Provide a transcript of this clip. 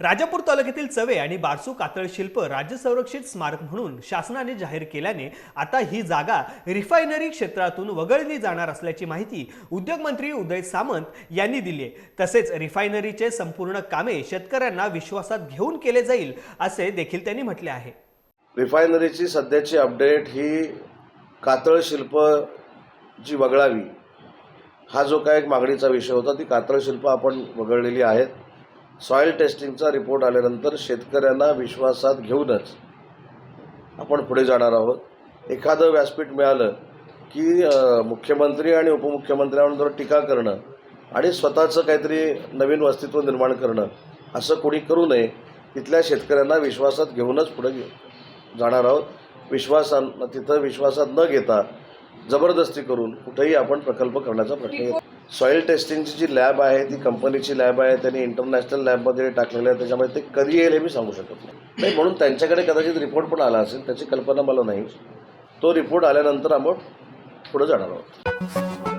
राजापूर तालुक्यातील चवे आणि बारसू कातळ शिल्प राज्य संरक्षित स्मारक म्हणून शासनाने जाहीर केल्याने आता ही जागा रिफायनरी क्षेत्रातून वगळली जाणार असल्याची माहिती उद्योगमंत्री उदय सामंत यांनी दिली आहे. तसेच रिफायनरीचे संपूर्ण कामे शेतकऱ्यांना विश्वासात घेऊन केले जाईल असे देखील त्यांनी म्हटले आहे. रिफायनरीची सध्याची अपडेट ही कातळ शिल्प जी वगळावी हा जो काय एक मागणीचा विषय होता ती कातळ शिल्प आपण वगळलेली आहेत. सॉईल टेस्टिंगचा रिपोर्ट आल्यानंतर शेतकऱ्यांना विश्वासात घेऊनच आपण पुढे जाणार आहोत. एखादं व्यासपीठ मिळालं की मुख्यमंत्री आणि उपमुख्यमंत्र्यांवर टीका करणं आणि स्वतःचं काहीतरी नवीन अस्तित्व निर्माण करणं असं कोणी करू नये तिथल्या शेतकऱ्यांना विश्वासात घेऊनच पुढे जाणार आहोत. विश्वासां तिथं विश्वासात न घेता जबरदस्ती करून कुठेही आपण प्रकल्प करण्याचा प्रयत्न सॉईल टेस्टिंगची जी लॅब आहे ती कंपनीची लॅब आहे त्यांनी इंटरनॅशनल लॅबमध्ये टाकलेलं आहे त्याच्यामुळे ते कधी येईल हे मी सांगू शकत नाही. नाही म्हणून त्यांच्याकडे कदाचित रिपोर्ट पण आला असेल त्याची कल्पना मला नाही. तो रिपोर्ट आल्यानंतर आपण पुढे जाणार आहोत.